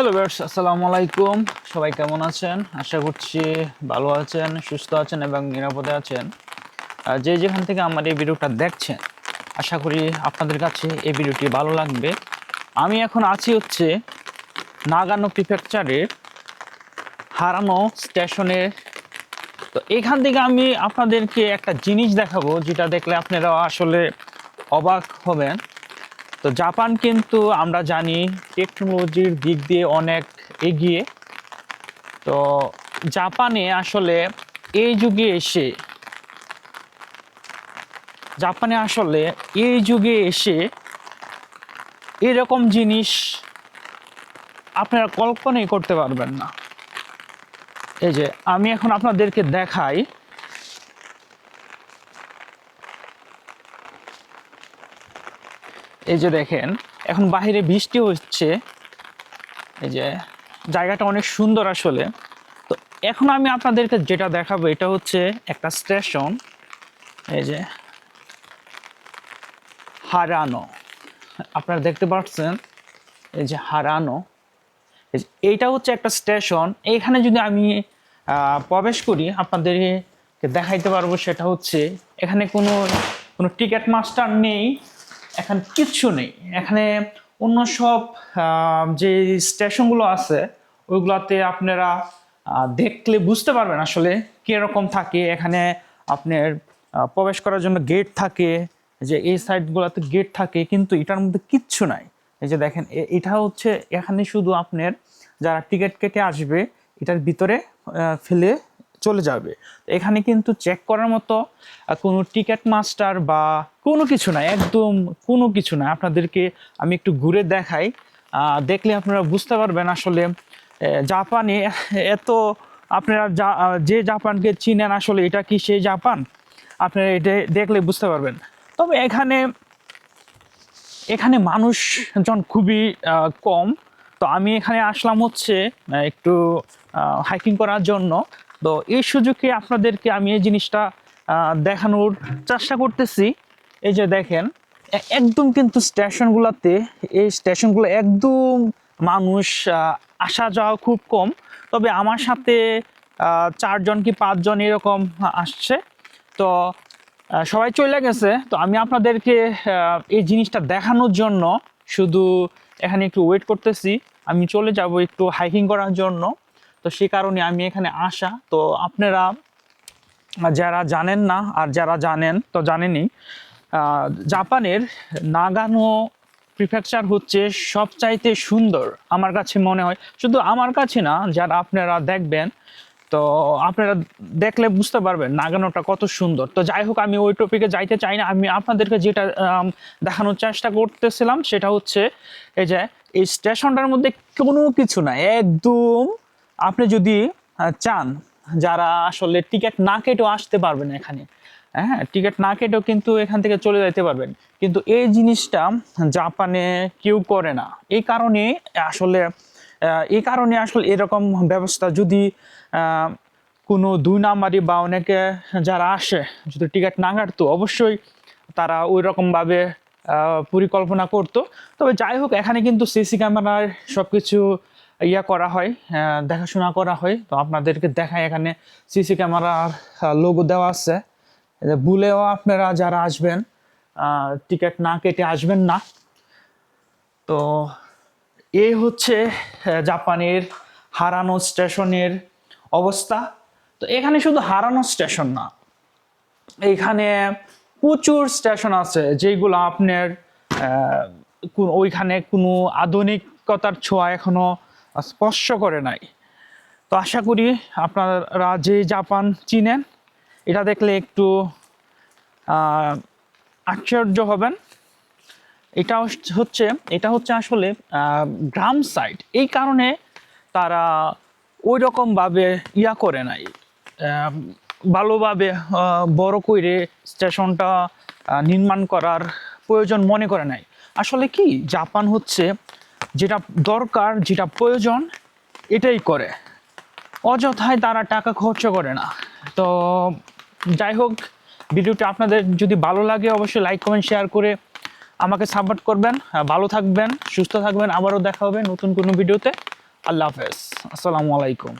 Hello Beers আসসালামু আলাইকুম সবাই কেমন আছেন? আশা করছি ভালো আছেন, সুস্থ আছেন এবং নিরাপদে আছেন। যে যেখান থেকে আমার এই ভিডিওটা দেখছেন, আশা করি আপনাদের কাছে এই ভিডিওটি ভালো লাগবে। আমি এখন আছি হচ্ছে নাগানো প্রিফেকচারের হারানো স্টেশনে তো এখান থেকে আমি আপনাদেরকে একটা জিনিস দেখাবো, যেটা দেখলে আপনারা আসলে অবাক হবেন। তো জাপান কিন্তু আমরা জানি টেকনোলজির দিক দিয়ে অনেক এগিয়ে। তো জাপানে আসলে এই যুগে এসে, জাপানে আসলে এই যুগে এসে এরকম জিনিস আপনারা কল্পনাই করতে পারবেন না। এই যে আমি এখন আপনাদেরকে দেখাই। এই যে দেখেন, এখন বাইরে বৃষ্টি হচ্ছে। এই যে জায়গাটা অনেক সুন্দর আসলে। তো এখন আমি আপনাদেরকে যেটা দেখাবো, এটা হচ্ছে একটা স্টেশন। এই যে হারানো। আপনারা দেখতে পাচ্ছেন? এই যে হারানো। এইটা হচ্ছে একটা স্টেশন। এইখানে যদি আমি প্রবেশ করি, আপনাদেরকে দেখাইতে পারব সেটা হচ্ছে, এখানে কোনো কোনো টিকিট মাস্টার নেই। এখানে কিচ্ছু নেই। এখানে অন্য সব যে স্টেশনগুলো আছে, ওইগুলোতে আপনারা দেখলে বুঝতে পারবেন আসলে কীরকম থাকে। এখানে আপনার প্রবেশ করার জন্য গেট থাকে, যে এই সাইডগুলোতে গেট থাকে, কিন্তু এটার মধ্যে কিচ্ছু নাই। এই যে দেখেন এটা হচ্ছে এখানে শুধু আপনার যারা টিকিট কেটে আসবে, এটার ভিতরে ফেলে চলে যাবে। এখানে কিন্তু চেক করার মতো কোনো টিকিট মাস্টার বা কোনো কিছু নাই একদম কোনো কিছু নাই আপনাদেরকে আমি একটু ঘুরে দেখাই। দেখলে আপনারা বুঝতে পারবেন আসলে জাপানে এত আপনারা যে জাপানকে চিনেন আসলে এটা কি সেই জাপান? আপনারা এটা দেখলে বুঝতে পারবেন। তবে এখানে এখানে মানুষজন খুবই কম। তো আমি এখানে আসলাম হচ্ছে একটু হাইকিং করার জন্য। তো এই সুযোগে আপনাদেরকে আমি এই জিনিসটা দেখানোর চেষ্টা করতেছি। এই যে দেখেন একদম কিন্তু স্টেশনগুলোতে, এই স্টেশনগুলো একদম মানুষ আসা যাওয়া খুব কম। তবে আমার সাথে চারজন কি পাঁচজন এরকম আসছে। তো সবাই চলে গেছে। তো আমি আপনাদেরকে এই জিনিসটা দেখানোর জন্য শুধু এখানে একটু ওয়েট করতেছি। আমি চলে যাব একটু হাইকিং করার জন্য। তো সে কারণে আমি এখানে আসা। তো আপনারা যারা জানেন না আর যারা জানেন তো জানেনই আহ, জাপানের নাগানো প্রিফেকচার হচ্ছে সবচাইতে সুন্দর আমার কাছে মনে হয়। শুধু আমার কাছে না যারা আপনারা দেখবেন তো আপনারা দেখলে বুঝতে পারবেন নাগানোটা কত সুন্দর। তো যাই হোক আমি ওই টপিকে যাইতে চাই না। আমি আপনাদেরকে যেটা দেখানোর চেষ্টা করতেছিলাম সেটা হচ্ছে এই যে এই স্টেশনটার মধ্যে কোনো কিছু নাই একদম আপনি যদি চান যারা আসলে টিকিট না কেটেও আসতে পারবেন এখানে হ্যাঁ টিকিট না কেটেও কিন্তু এখান থেকে চলে যেতে পারবেন। কিন্তু এই জিনিসটা জাপানে কেউ করে না। এই কারণে আসলে এই কারণে আসলে এরকম ব্যবস্থা যদি কোনো দুই নাম্বারি বা অনেকে যারা আসে, যদি টিকিট না কাটতো, অবশ্যই তারা ওই রকমভাবে পরিকল্পনা করতো। তবে যাই হোক, এখানে কিন্তু সিসি ক্যামেরার সব কিছু ইয়া করা হয় দেখাশোনা করা হয়। তো আপনাদেরকে দেখায় এখানে সিসি ক্যামেরার লোগো দেওয়া আছে। ভুলেও আপনারা যারা আসবেন টিকিট না কেটে আসবেন না। তো এই হচ্ছে জাপানের হারানো স্টেশনের অবস্থা। তো এখানে শুধু হারানো স্টেশন না, এখানে প্রচুর স্টেশন আছে, যেগুলো আপনার ওইখানে কোনো আধুনিকতার ছোঁয়া এখনও স্পর্শ করে নাই। তো আশা করি আপনারা যে জাপান চিনেন, এটা দেখলে একটু আশ্চর্য হবেন। এটা হচ্ছে এটা হচ্ছে আসলে গ্রাম সাইড এই কারণে তারা ওই রকমভাবে ইয়া করে নাই। ভালোভাবে বড় করে স্টেশনটা নির্মাণ করার প্রয়োজন মনে করে নাই। আসলে কি? জাপান হচ্ছে যেটা দরকার, যেটা প্রয়োজন, এটাই করে। অযথায় তারা টাকা খরচ করে না। তো যাই হোক, ভিডিওটি আপনাদের যদি ভালো লাগে, অবশ্যই লাইক কমেন্ট শেয়ার করে আমাকে সাপোর্ট করবেন। ভালো থাকবেন, সুস্থ থাকবেন। আবারও দেখা হবে নতুন কোনো ভিডিওতে। আল্লাহ হাফেজ। আসসালামু আলাইকুম।